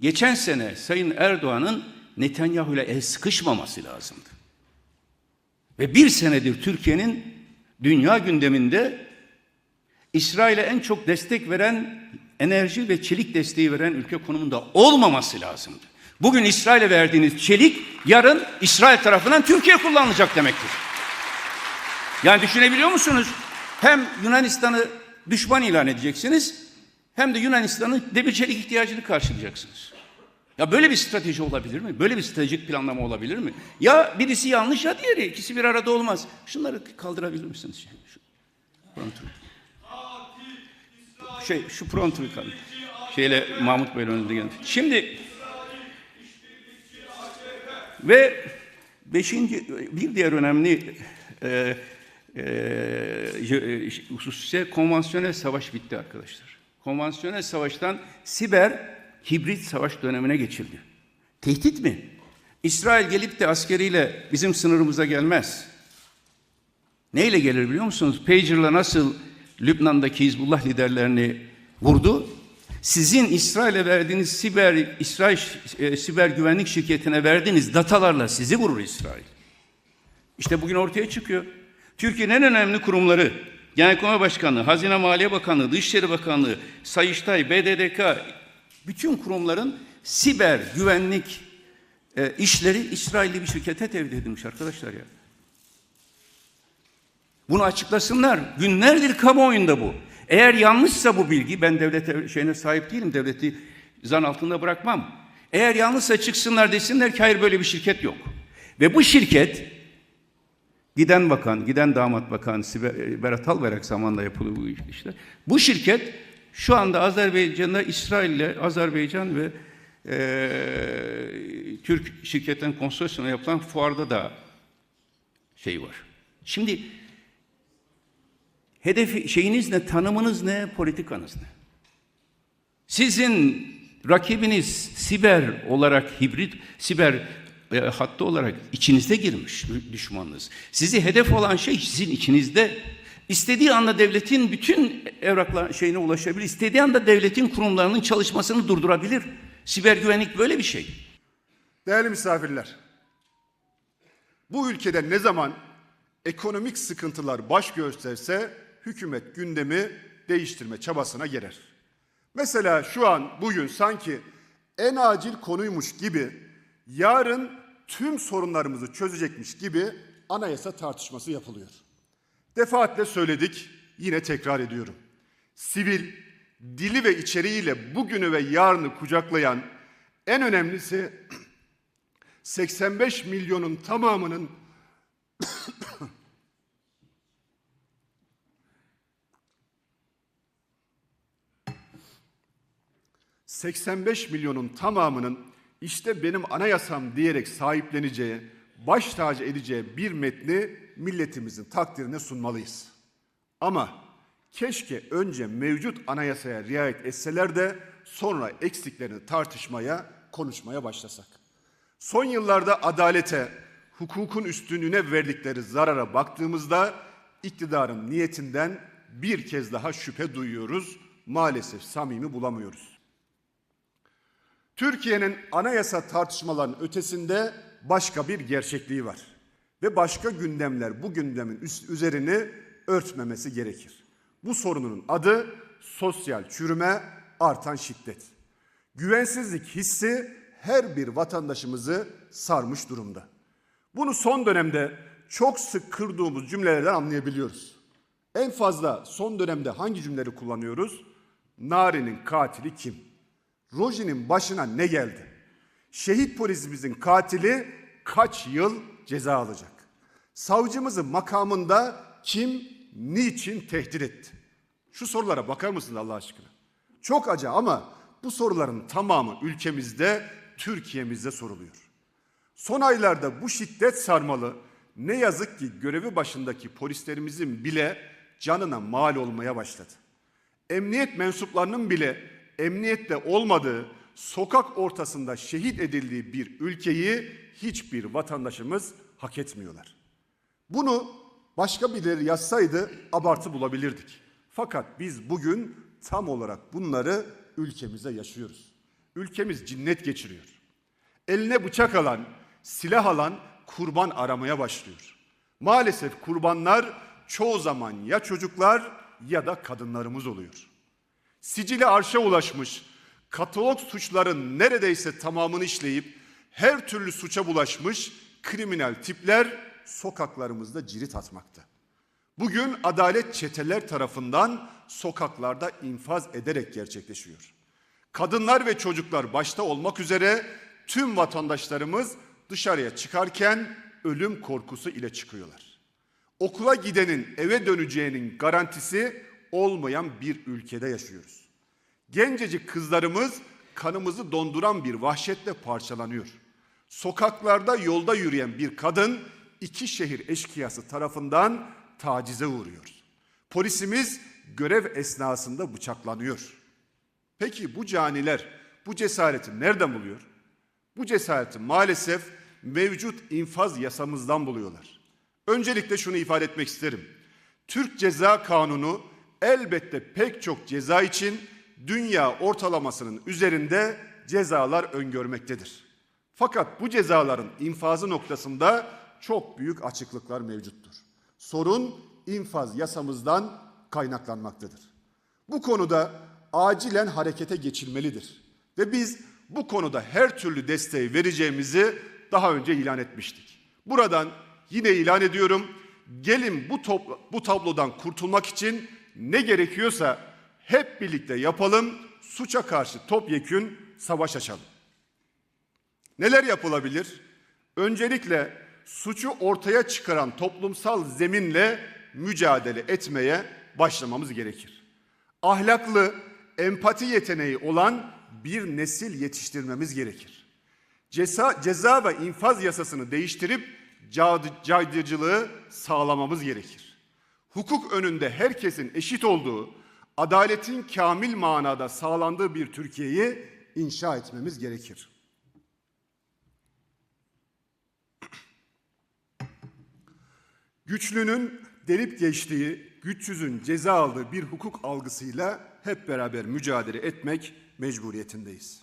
geçen sene Sayın Erdoğan'ın Netanyahu ile el sıkışmaması lazımdı. Ve bir senedir Türkiye'nin dünya gündeminde İsrail'e en çok destek veren, enerji ve çelik desteği veren ülke konumunda olmaması lazımdı. Bugün İsrail'e verdiğiniz çelik yarın İsrail tarafından Türkiye kullanılacak demektir. Yani düşünebiliyor musunuz? Hem Yunanistan'ı düşman ilan edeceksiniz hem de Yunanistan'ın demir çelik ihtiyacını karşılayacaksınız. Ya böyle bir strateji olabilir mi? Böyle bir stratejik planlama olabilir mi? Ya birisi yanlış ya diğeri. ikisi bir arada olmaz. Şunları kaldırabilir misiniz? Şu, pronto. Şey, şu prontoyu kaldır. Şeyle Mahmut Bey'le önünde geldi. Şimdi ve beşinci, bir diğer önemli e, e, husus ise konvansiyonel savaş bitti arkadaşlar. Konvansiyonel savaştan siber hibrit savaş dönemine geçildi. Tehdit mi? İsrail gelip de askeriyle bizim sınırımıza gelmez. Neyle gelir biliyor musunuz? Pager'la nasıl Lübnan'daki Hizbullah liderlerini vurdu? Sizin İsrail'e verdiğiniz siber İsrail e, siber güvenlik şirketine verdiğiniz datalarla sizi vurur İsrail. İşte bugün ortaya çıkıyor. Türkiye'nin en önemli kurumları, Genelkurmay Başkanlığı, Hazine Maliye Bakanlığı, Dışişleri Bakanlığı, Sayıştay, BDDK, bütün kurumların siber güvenlik e, işleri İsrailli bir şirkete tevdi edilmiş arkadaşlar ya. Bunu açıklasınlar. Günlerdir kamuoyunda bu. Eğer yanlışsa bu bilgi, ben devlete şeyine sahip değilim, devleti zan altında bırakmam. Eğer yanlışsa çıksınlar desinler ki hayır böyle bir şirket yok. Ve bu şirket giden bakan, giden damat bakan Siber- Berat Albayrak zamanında yapılıyor bu işler. Bu şirket şu anda Azerbaycan'da İsrail ile Azerbaycan ve eee, Türk şirketten konsorsiyona yapılan fuarda da şey var. Şimdi hedefi şeyiniz ne, tanımınız ne, politikanız ne? Sizin rakibiniz siber olarak hibrit, siber e, hattı olarak içinizde girmiş düşmanınız. Sizi hedef olan şey sizin içinizde. İstediği anda devletin bütün evraklar şeyine ulaşabilir. İstediği anda devletin kurumlarının çalışmasını durdurabilir. Siber güvenlik böyle bir şey. Değerli misafirler, bu ülkede ne zaman ekonomik sıkıntılar baş gösterse hükümet gündemi değiştirme çabasına girer. Mesela şu an bugün sanki en acil konuymuş gibi yarın tüm sorunlarımızı çözecekmiş gibi anayasa tartışması yapılıyor. Defaatle söyledik, yine tekrar ediyorum. Sivil, dili ve içeriğiyle bugünü ve yarını kucaklayan en önemlisi 85 milyonun tamamının 85 milyonun tamamının işte benim anayasam diyerek sahipleneceği, baş tacı edeceği bir metni milletimizin takdirine sunmalıyız. Ama keşke önce mevcut anayasaya riayet etseler de sonra eksiklerini tartışmaya, konuşmaya başlasak. Son yıllarda adalete, hukukun üstünlüğüne verdikleri zarara baktığımızda iktidarın niyetinden bir kez daha şüphe duyuyoruz. Maalesef samimi bulamıyoruz. Türkiye'nin anayasa tartışmalarının ötesinde başka bir gerçekliği var. Ve başka gündemler bu gündemin üst- üzerini örtmemesi gerekir. Bu sorunun adı sosyal çürüme, artan şiddet. Güvensizlik hissi her bir vatandaşımızı sarmış durumda. Bunu son dönemde çok sık kırdığımız cümlelerden anlayabiliyoruz. En fazla son dönemde hangi cümleleri kullanıyoruz? Nari'nin katili kim? Roji'nin başına ne geldi? Şehit polisimizin katili kaç yıl ceza alacak? Savcımızın makamında kim, niçin tehdit etti? Şu sorulara bakar mısınız Allah aşkına? Çok acı ama bu soruların tamamı ülkemizde, Türkiye'mizde soruluyor. Son aylarda bu şiddet sarmalı ne yazık ki görevi başındaki polislerimizin bile canına mal olmaya başladı. Emniyet mensuplarının bile emniyette olmadığı, sokak ortasında şehit edildiği bir ülkeyi hiçbir vatandaşımız hak etmiyorlar. Bunu başka birileri yazsaydı abartı bulabilirdik. Fakat biz bugün tam olarak bunları ülkemize yaşıyoruz. ülkemiz cinnet geçiriyor. Eline bıçak alan, silah alan kurban aramaya başlıyor. Maalesef kurbanlar çoğu zaman ya çocuklar ya da kadınlarımız oluyor. Sicili arşa ulaşmış, katalog suçların neredeyse tamamını işleyip her türlü suça bulaşmış kriminal tipler sokaklarımızda cirit atmakta. Bugün adalet çeteler tarafından sokaklarda infaz ederek gerçekleşiyor. Kadınlar ve çocuklar başta olmak üzere tüm vatandaşlarımız dışarıya çıkarken ölüm korkusu ile çıkıyorlar. Okula gidenin eve döneceğinin garantisi olmayan bir ülkede yaşıyoruz. Gencecik kızlarımız kanımızı donduran bir vahşetle parçalanıyor. Sokaklarda yolda yürüyen bir kadın iki şehir eşkıyası tarafından tacize uğruyor. Polisimiz görev esnasında bıçaklanıyor. Peki bu caniler bu cesareti nereden buluyor? Bu cesareti maalesef mevcut infaz yasamızdan buluyorlar. Öncelikle şunu ifade etmek isterim. Türk Ceza Kanunu elbette pek çok ceza için dünya ortalamasının üzerinde cezalar öngörmektedir. Fakat bu cezaların infazı noktasında çok büyük açıklıklar mevcuttur. Sorun infaz yasamızdan kaynaklanmaktadır. Bu konuda acilen harekete geçilmelidir. Ve biz bu konuda her türlü desteği vereceğimizi daha önce ilan etmiştik. Buradan yine ilan ediyorum. Gelin bu, topla- bu tablodan kurtulmak için ne gerekiyorsa hep birlikte yapalım. Suça karşı topyekün savaş açalım. Neler yapılabilir? Öncelikle suçu ortaya çıkaran toplumsal zeminle mücadele etmeye başlamamız gerekir. Ahlaklı, empati yeteneği olan bir nesil yetiştirmemiz gerekir. Ceza, ceza ve infaz yasasını değiştirip caydırıcılığı sağlamamız gerekir. Hukuk önünde herkesin eşit olduğu, adaletin kamil manada sağlandığı bir Türkiye'yi inşa etmemiz gerekir. Güçlünün delip geçtiği, güçsüzün ceza aldığı bir hukuk algısıyla hep beraber mücadele etmek mecburiyetindeyiz.